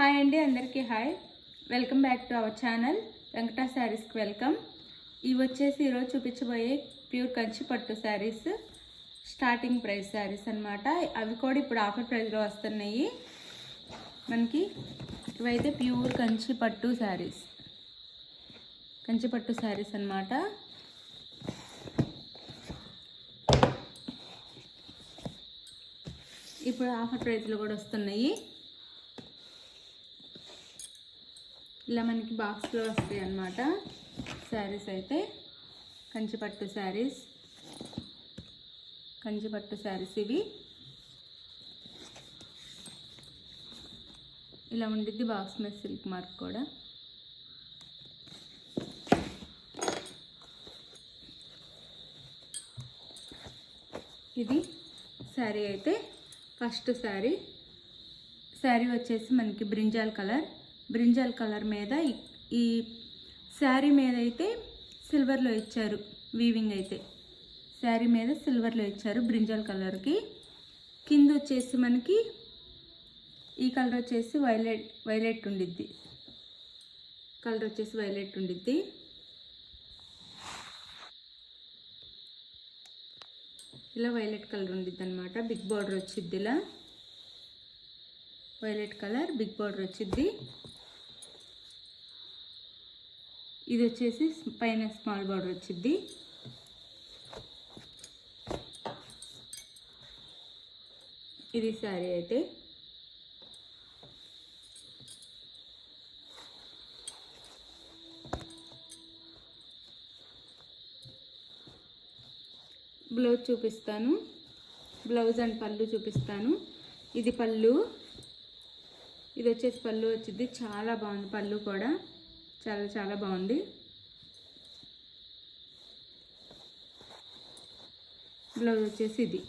Hi అండి అందరికీ hi. Welcome back to our channel. Venkata శారీస్కి వెల్కమ్. ఇవి వచ్చేసి ఈరోజు చూపించబోయే ప్యూర్ కంచి పట్టు శారీస్. స్టార్టింగ్ ప్రైస్ శారీస్ అనమాట అవి కూడా ఇప్పుడు ఆఫర్ ప్రైస్లో వస్తున్నాయి. మనకి ఇవైతే ప్యూర్ కంచి పట్టు శారీస్. కంచి పట్టు శారీస్ అనమాట ఇప్పుడు ఆఫర్ ప్రైస్లో కూడా వస్తున్నాయి. ఇలా మనకి బాక్స్లో వస్తాయి అన్నమాట. శారీస్ అయితే. కంచిపట్టు శారీస్. కంచిపట్టు శారీస్ ఇవి. ఇలా ఉండిద్ది బాక్స్ మీద సిల్క్ మార్క్ కూడా. ఇది శారీ అయితే ఫస్ట్ శారీ. శారీ వచ్చేసి మనకి బ్రింజాల్ కలర్. బ్రింజల్ కలర్ మీద ఈ- శారీ మీద అయితే సిల్వర్లో ఇచ్చారు వీవింగ్ అయితే. శారీ మీద సిల్వర్లో ఇచ్చారు బ్రింజల్ కలర్కి. కింద వచ్చేసి మనకి ఈ కలర్ వచ్చేసి వైలెట్ వైలెట్ ఉండిద్ది. కలర్ వచ్చేసి వైలెట్ ఉండిద్ది. ఇలా వైలెట్ కలర్ ఉండిద్ది అనమాట బిగ్ బార్డర్ వచ్చిద్ది ఇలా. వైలెట్ కలర్ బిగ్ బార్డర్ వచ్చిద్ది. ఇది వచ్చేసి పైన స్మాల్ బార్డర్ వచ్చిద్ది. ఇది శారీ అయితే. బ్లౌజ్ చూపిస్తాను. బ్లౌజ్ అండ్ పళ్ళు చూపిస్తాను. ఇది పళ్ళు. ఇది వచ్చేసి పళ్ళు వచ్చింది చాలా బాగుంది పళ్ళు కూడా. చాలా చాలా బాగుంది. బ్లౌజ్ వచ్చేసి ఇది.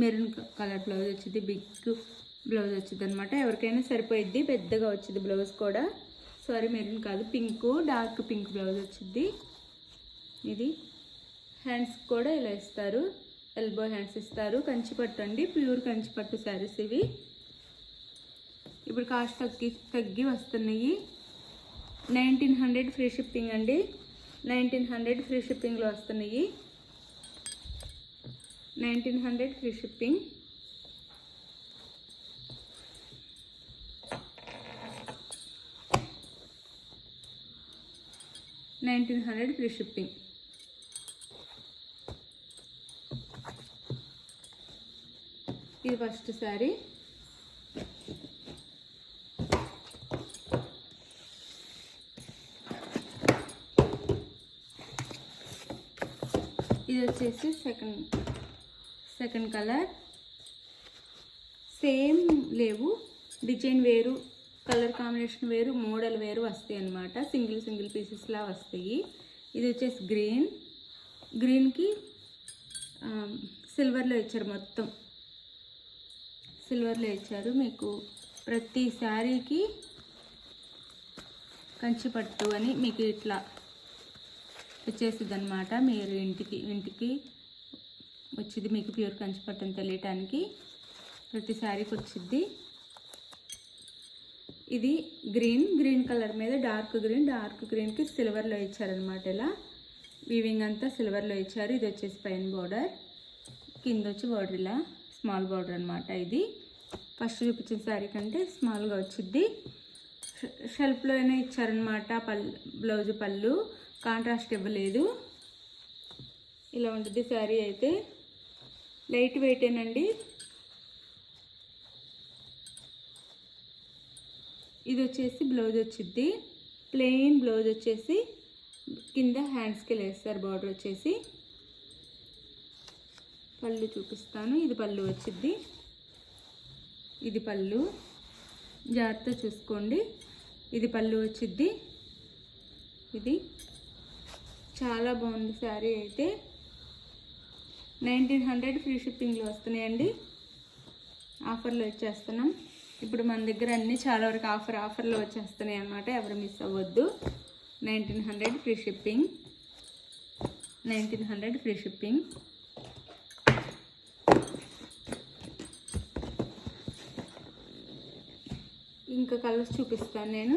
మెరూన్ కలర్ బ్లౌజ్ వచ్చింది. బిగ్ బ్లౌజ్ వచ్చింది అనమాట ఎవరికైనా సరిపోయిద్ది. పెద్దగా వచ్చింది బ్లౌజ్ కూడా. సారీ మెరూన్ కాదు. పింక్ డార్క్ పింక్ బ్లౌజ్ వచ్చింది. ఇది. హ్యాండ్స్ కూడా ఇలా ఇస్తారు. ఎల్బో హ్యాండ్స్ ఇస్తారు. కంచిపట్టు అండి. ప్యూర్ కంచిపట్టు శారీస్ ఇవి. ఇప్పుడు కాస్ట్ తగ్గి తగ్గి వస్తున్నాయి. నైన్టీన్ హండ్రెడ్ ఫ్రీ షిప్పింగ్ అండి. నైన్టీన్ హండ్రెడ్ ఫ్రీ షిప్పింగ్లో వస్తున్నాయి. Nineteen hundred free shipping. Nineteen hundred free shipping. ఇది ఫస్ట్ శారీ వచ్చేసి సెకండ్ సెకండ్ కలర్ సేమ్ లేవు. డిజైన్ వేరు కలర్ కాంబినేషన్ వేరు మోడల్ వేరు వస్తాయి అన్నమాట. సింగిల్ సింగిల్ పీసెస్లా వస్తాయి. ఇది వచ్చేసి గ్రీన్ గ్రీన్కి సిల్వర్లో ఇచ్చారు మొత్తం. సిల్వర్లో ఇచ్చారు. మీకు ప్రతి శారీకి కంచిపట్టు అని మీకు ఇట్లా వచ్చేసింది అనమాట మీరు ఇంటికి ఇంటికి వచ్చింది మీకు ప్యూర్ కంచిపట్టం తెలియటానికి. ప్రతి శారీకి వచ్చింది. ఇది గ్రీన్ గ్రీన్ కలర్ మీద డార్క్ గ్రీన్ డార్క్ గ్రీన్కి సిల్వర్లో ఇచ్చారనమాట ఇలా. వీవింగ్ అంతా సిల్వర్లో ఇచ్చారు. ఇది వచ్చేసి పైన బార్డర్. కింద వచ్చి బార్డర్ ఇలా. స్మాల్ బార్డర్ అనమాట ఇది. ఫస్ట్ చూపించిన శారీ కంటే స్మాల్గా వచ్చింది. షెల్ఫ్లోనే ఇచ్చారనమాట పల్ బ్లౌజ్ పళ్ళు. కాంట్రాస్ట్ ఇవ్వలేదు. ఇలా ఉంటుంది శారీ అయితే. లైట్ వెయిటేనండి ఇది వచ్చేసి బ్లౌజ్ వచ్చింది ప్లెయిన్ బ్లౌజ్ వచ్చేసి కింద హ్యాండ్స్కి వేస్తారు బార్డర్ వచ్చేసి. పళ్ళు చూపిస్తాను. ఇది పళ్ళు వచ్చింది ఇది పళ్ళు. జాగ్రత్త చూసుకోండి. ఇది పళ్ళు వచ్చిద్ది. ఇది చాలా బాగుంది శారీ అయితే. నైన్టీన్ హండ్రెడ్ ఫ్రీ షిప్పింగ్లో వస్తున్నాయండి. ఆఫర్లో వచ్చేస్తున్నాం ఇప్పుడు మన దగ్గర అన్నీ చాలా వరకు ఆఫర్ ఆఫర్లో వచ్చేస్తున్నాయి అన్నమాట. ఎవరు మిస్ అవ్వద్దు. Nineteen hundred free shipping. Nineteen hundred free shipping. ఇంకా కలర్స్ చూపిస్తాను నేను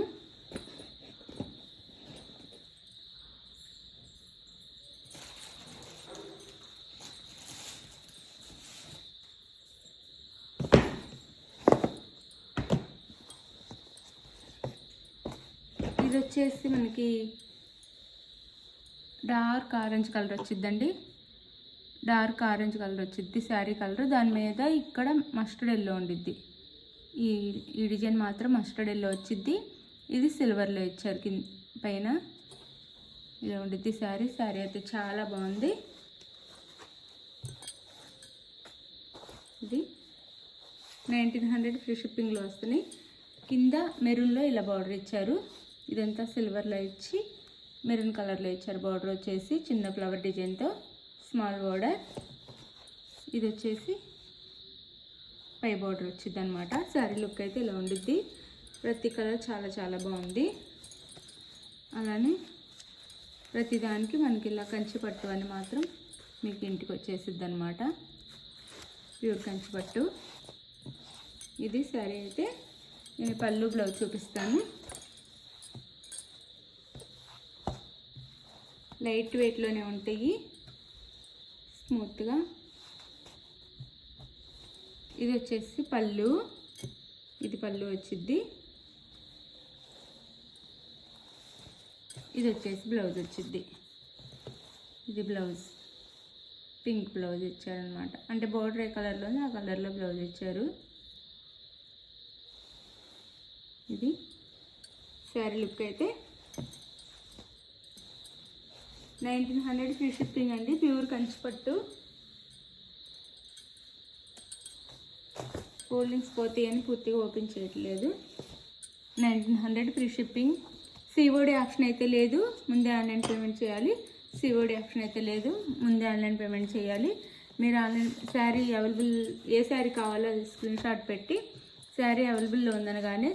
ఇది వచ్చేసి మనకి డార్క్ ఆరెంజ్ కలర్ వచ్చిద్దండి. డార్క్ ఆరెంజ్ కలర్ వచ్చిద్ది శారీ కలర్. దాని మీద ఇక్కడ మస్టర్డ్ ఎల్లో ఉండిద్ది. ఈ ఈ డిజైన్ మాత్రం మస్టర్డ్ ఎల్లో వచ్చిద్ది. ఇది సిల్వర్లో ఇచ్చారు కింద పైన. ఇలా ఉండిద్ది శారీ. శారీ అయితే చాలా బాగుంది. ఇది నైన్టీన్ హండ్రెడ్ ఫ్రీ షిప్పింగ్లో వస్తున్నాయి. కింద మెరూన్లో ఇలా బార్డర్ ఇచ్చారు. ఇదంతా సిల్వర్లో ఇచ్చి మెరూన్ కలర్లో ఇచ్చారు. బార్డర్ వచ్చేసి చిన్న ఫ్లవర్ డిజైన్తో స్మాల్ బార్డర్. ఇది వచ్చేసి పై బార్డర్ వచ్చింది అనమాట శారీ లుక్ అయితే ఇలా ఉండిద్ది. ప్రతి కలర్ చాలా చాలా బాగుంది. అలానే ప్రతిదానికి మనకి ఇలా కంచి పట్టు అని మాత్రం మీకు ఇంటికి వచ్చేసిద్ది అనమాట ప్యూర్ కంచి పట్టు. ఇది శారీ అయితే నేను పళ్ళు బ్లౌజ్ చూపిస్తాను. లైట్ వెయిట్లోనే ఉంటాయి. స్మూత్గా. ఇది వచ్చేసి పళ్ళు. ఇది పళ్ళు వచ్చిద్ది. ఇది వచ్చేసి బ్లౌజ్ వచ్చిద్ది. ఇది బ్లౌజ్. పింక్ బ్లౌజ్ ఇచ్చారనమాట అంటే బోర్డర్ ఏ కలర్లో ఆ కలర్లో బ్లౌజ్ ఇచ్చారు. ఇది శారీ లుక్ అయితే నైన్టీన్ హండ్రెడ్ ఫ్రీ షిప్పింగ్ అండి ప్యూర్ కంచిపట్టు. ఫోల్డింగ్స్ పోతే అని పూర్తిగా ఓపెన్ చేయట్లేదు. Nineteen hundred free shipping. COD option అయితే లేదు ముందే ఆన్లైన్ పేమెంట్ చేయాలి. సిఓడి ఆప్షన్ అయితే లేదు ముందే ఆన్లైన్ పేమెంట్ చేయాలి. మీరు ఆన్లైన్ శారీ అవైలబుల్ ఏ శారీ కావాలో అది స్క్రీన్ షాట్ పెట్టి శారీ అవైలబుల్లో ఉందనగానే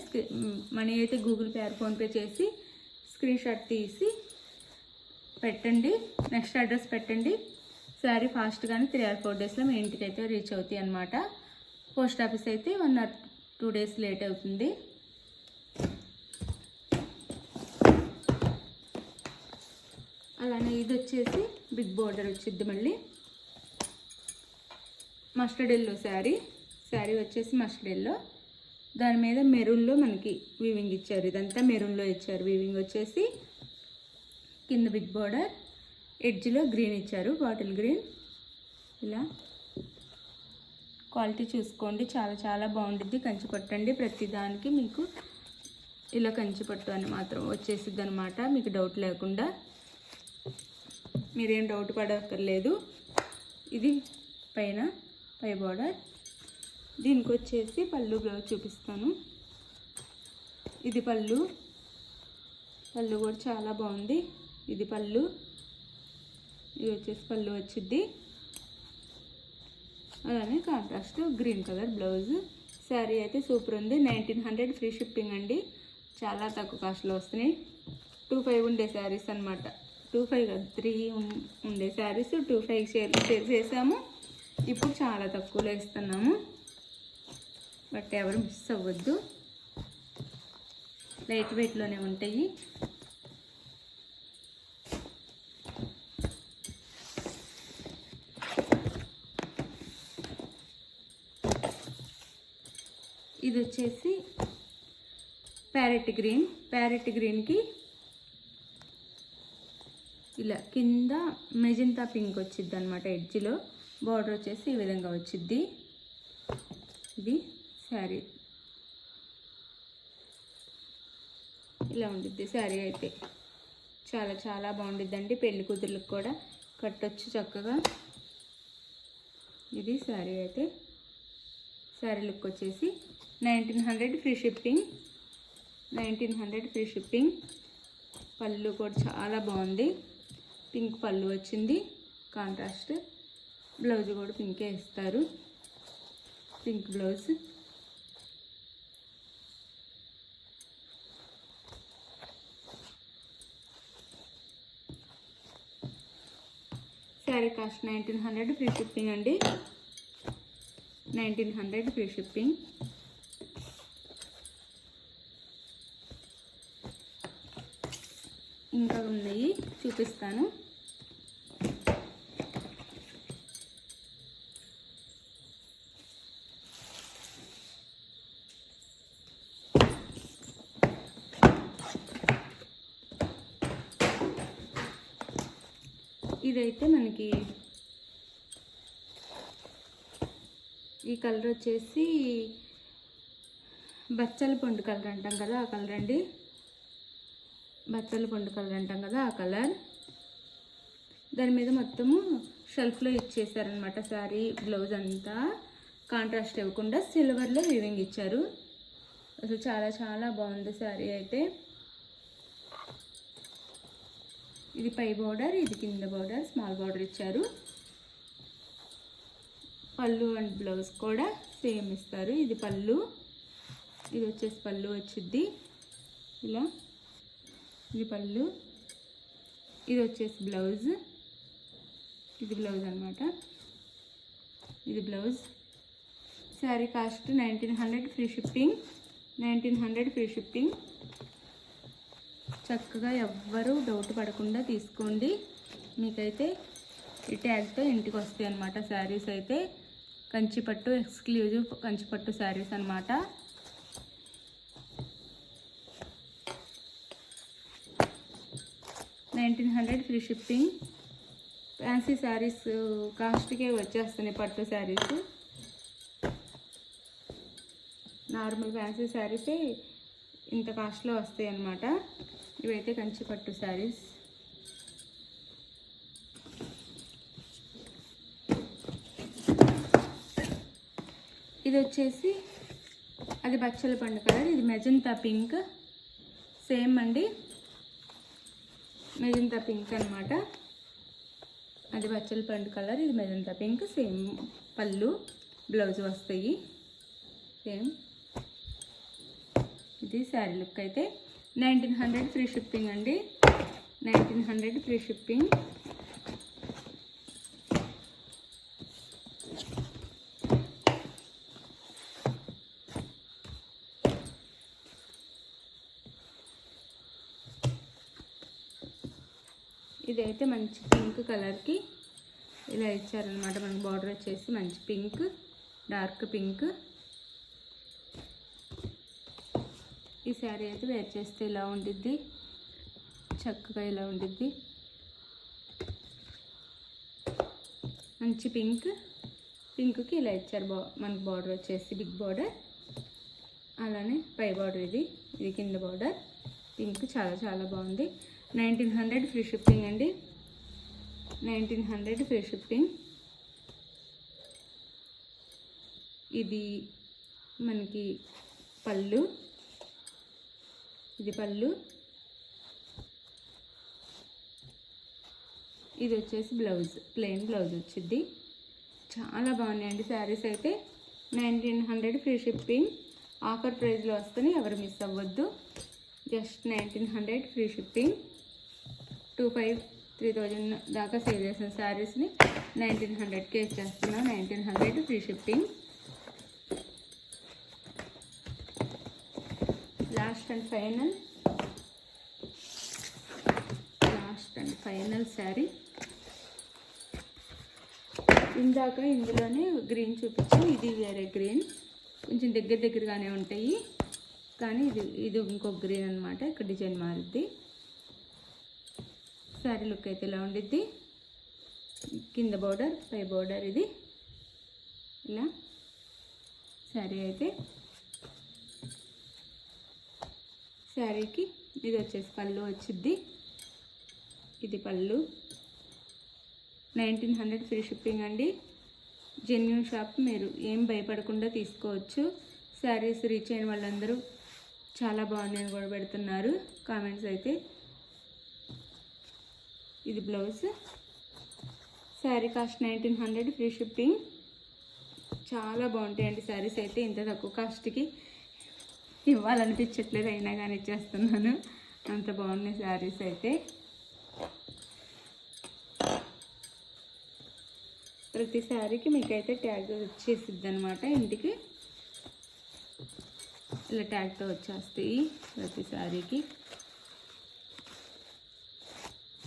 మనీ అయితే గూగుల్ పే ఆర్ ఫోన్పే చేసి స్క్రీన్ షాట్ తీసి పెట్టండి. నెక్స్ట్ అడ్రస్ పెట్టండి. శారీ ఫాస్ట్గానే త్రీ ఆర్ ఫోర్ డేస్లో మీ ఇంటికి అయితే రీచ్ అవుతాయి అనమాట పోస్ట్ ఆఫీస్ అయితే one or two days late అవుతుంది. అలానే ఇది వచ్చేసి బిగ్ బోర్డర్ వచ్చిద్ది మళ్ళీ. మస్టర్డ్ ఎల్లో శారీ శారీ వచ్చేసి మస్టర్డ్ ఎల్లో దాని మీద మెరూన్లో మనకి వీవింగ్ ఇచ్చారు. ఇదంతా మెరూన్లో ఇచ్చారు. వీవింగ్ వచ్చేసి కింద బిగ్ బార్డర్ ఎడ్జ్లో గ్రీన్ ఇచ్చారు బాటిల్ గ్రీన్. ఇలా. క్వాలిటీ చూసుకోండి చాలా చాలా బాగుంటుంది కంచి పట్టండి. ప్రతిదానికి మీకు ఇలా కంచి పట్టు అని మాత్రం వచ్చేసిద్ది అనమాట మీకు డౌట్ లేకుండా. మీరేం డౌట్ పడక్కర్లేదు. ఇది పైన పై బార్డర్ దీనికి వచ్చేసి పళ్ళు బ్లౌజ్ చూపిస్తాను. ఇది పళ్ళు. పళ్ళు కూడా చాలా బాగుంది. ఇది పళ్ళు. ఇది వచ్చేసి పళ్ళు వచ్చిద్ది. అలానే contrast green colour blouse saree అయితే సూపర్ ఉంది. నైన్టీన్ హండ్రెడ్ ఫ్రీ షిప్పింగ్ అండి. చాలా తక్కువ కాస్ట్లో వస్తున్నాయి. టూ ఫైవ్ ఉండే శారీస్ అనమాట టూ ఫైవ్ కాదు త్రీ ఉండే sarees two five share share చేసాము. ఇప్పుడు చాలా తక్కువలో ఇస్తున్నాము. బట్ ఎవరు మిస్ అవ్వద్దు. లైట్ వెయిట్లోనే ఉంటాయి. వచ్చేసి ప్యారెట్ గ్రీన్. ప్యారెట్ గ్రీన్కి ఇలా కింద మెజంతా పింక్ వచ్చిద్ది అనమాట ఎడ్జ్లో. బార్డర్ వచ్చేసి ఈ విధంగా వచ్చిద్ది. ఇది శారీ. ఇలా ఉండిద్ది శారీ అయితే. చాలా చాలా బాగుండిద్దండి పెళ్ళి కూతుర్లకు కూడా. కట్టొచ్చు చక్కగా. ఇది శారీ అయితే. శారీ లుక్ వచ్చేసి nineteen hundred free shipping. Nineteen hundred free shipping. పళ్ళు కూడా చాలా బాగుంది. పింక్ పళ్ళు వచ్చింది. కాంట్రాస్ట్. బ్లౌజ్ కూడా పింకే ఇస్తారు pink blouse. Saree cost nineteen hundred free shipping అండి. Nineteen hundred free shipping. ఇంకా ఉన్నాయి చూపిస్తాను. ఇదైతే మనకి ఈ కలర్ వచ్చేసి బచ్చల పండు కలర్ అంటాం కదా ఆ కలర్ అండి. బచ్చల పండు కలర్ అంటాం కదా ఆ కలర్. దాని మీద మొత్తము షెల్ఫ్లో ఇచ్చేసారనమాట శారీ బ్లౌజ్ అంతా. కాంట్రాస్ట్ ఇవ్వకుండా సిల్వర్లో వీవింగ్ ఇచ్చారు. అసలు చాలా చాలా బాగుంది శారీ అయితే. ఇది పై బార్డర్ ఇది కింద బార్డర్ స్మాల్ బార్డర్ ఇచ్చారు. పళ్ళు అండ్ బ్లౌజ్ కూడా సేమ్ ఇస్తారు. ఇది పళ్ళు. ఇది వచ్చేసి పళ్ళు వచ్చిద్ది. ఇలా. ఇది పళ్ళు. ఇది వచ్చేసి బ్లౌజ్. ఇది బ్లౌజ్ అనమాట ఇది blouse. Saree cost nineteen hundred free shipping. Nineteen hundred free shipping. చక్కగా ఎవ్వరూ డౌట్ పడకుండా తీసుకోండి. మీకైతే ఈ ట్యాగ్తో ఇంటికి వస్తాయి అన్నమాట శారీస్ అయితే. కంచిపట్టు ఎక్స్క్లూజివ్ కంచిపట్టు శారీస్ అన్నమాట. Nineteen hundred free shipping. Fancy sarees కాస్ట్కే వచ్చేస్తున్నాయి పట్టు శారీస్. నార్మల్ ఫ్యాన్సీ శారీసే ఇంత కాస్ట్లో వస్తాయి అన్నమాట ఇవైతే కంచి పట్టు శారీస్. ఇది వచ్చేసి అది బచ్చల పండు కలర్ ఇది మెజంతా పింక్. సేమ్ అండి. మెజంతా పింక్ అన్నమాట. అది బచ్చల పండు కలర్ ఇది మెజంతా పింక్. సేమ్ పళ్ళు బ్లౌజ్ వస్తాయి. సేమ్. ఇది శారీ లుక్ అయితే నైన్టీన్ హండ్రెడ్ ఫ్రీ షిప్పింగ్ అండి. Nineteen hundred free shipping. ఇదైతే మంచి పింక్ కలర్కి ఇలా ఇచ్చారనమాట మనకి బార్డర్ వచ్చేసి మంచి పింక్ డార్క్ పింక్. ఈ శారీ అయితే వేర్ చేస్తే ఇలా ఉండిద్ది. చక్కగా ఇలా ఉండిద్ది. మంచి పింక్ పింక్కి ఇలా ఇచ్చారు బా మనకు బార్డర్ వచ్చేసి బిగ్ బార్డర్. అలానే పై బార్డర్ ఇది ఇది కింద బార్డర్. పింక్ చాలా చాలా బాగుంది. నైన్టీన్ హండ్రెడ్ ఫ్రీ షిప్పింగ్ అండి. Nineteen hundred free shipping. ఇది మనకి పళ్ళు. ఇది పళ్ళు. ఇది వచ్చేసి బ్లౌజ్ ప్లెయిన్ బ్లౌజ్ వచ్చింది. చాలా బాగున్నాయండి శారీస్ అయితే. Nineteen hundred free shipping. Offer ప్రైస్లో వస్తేనే ఎవరు మిస్ అవ్వద్దు. Just nineteen hundred free shipping. Two five three thousand దాకా సేల్ చేసిన శారీస్ని నైన్టీన్ హండ్రెడ్కే ఇచ్చేస్తున్నాం. Nineteen hundred free shipping. Last and final last and final saree ఇందాక ఇందులోనే గ్రీన్ చూపించాం. ఇది వేరే గ్రీన్ కొంచెం దగ్గర దగ్గరగానే ఉంటాయి. కానీ ఇది ఇది ఇంకొక గ్రీన్ అనమాట ఇక్కడ డిజైన్ మారుద్ది. శారీ లుక్ అయితే ఇలా ఉండిద్ది. కింద బోర్డర్ పై బోర్డర్ ఇది. ఇలా శారీ అయితే. శారీకి ఇది వచ్చేసి పళ్ళు వచ్చిద్ది. ఇది పళ్ళు. నైన్టీన్ హండ్రెడ్ ఫ్రీ షిప్పింగ్ అండి. జెన్యున్ షాప్ మీరు ఏం భయపడకుండా తీసుకోవచ్చు. శారీస్ రీచ్ అయిన వాళ్ళందరూ చాలా బాగున్నాయని కూడా పెడుతున్నారు. కామెంట్స్ అయితే ఇది blouse. Saree cost nineteen hundred free shipping. చాలా బాగుంటాయండి శారీస్ అయితే ఇంత తక్కువ కాస్ట్కి. ఇవ్వాలనిపించట్లేదు అయినా కానీ ఇచ్చేస్తున్నాను. అంత బాగున్నాయి శారీస్ అయితే. ప్రతి శారీకి మీకైతే ట్యాగ్ వచ్చేసిద్ది అనమాట ఇంటికి. ఇలా ట్యాగ్తో వచ్చేస్తాయి ప్రతి శారీకి.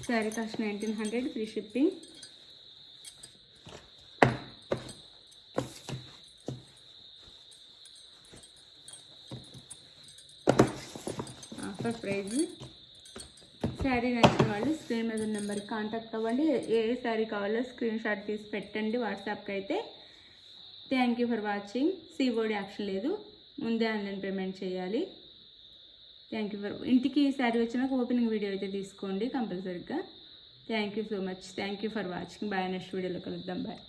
Saree cost nineteen hundred free shipping. Offer price. Saree నచ్చిన వాళ్ళు స్క్రీన్ మీద ఉన్న నెంబర్కి కాంటాక్ట్ అవ్వండి. ఏ శారీ కావాలో స్క్రీన్ షాట్ తీసి పెట్టండి వాట్సాప్కి అయితే. Thank you for watching seaboard action లేదు. ముందే ఆన్లైన్ పేమెంట్ చేయాలి. థ్యాంక్ యూ ఫర్ ఇంటికి శారీ వచ్చినాక ఓపెనింగ్ వీడియో అయితే తీసుకోండి కంపల్సరీగా. Thank you so much thank you for watching bye next వీడియోలో కలుద్దాం. బాయ్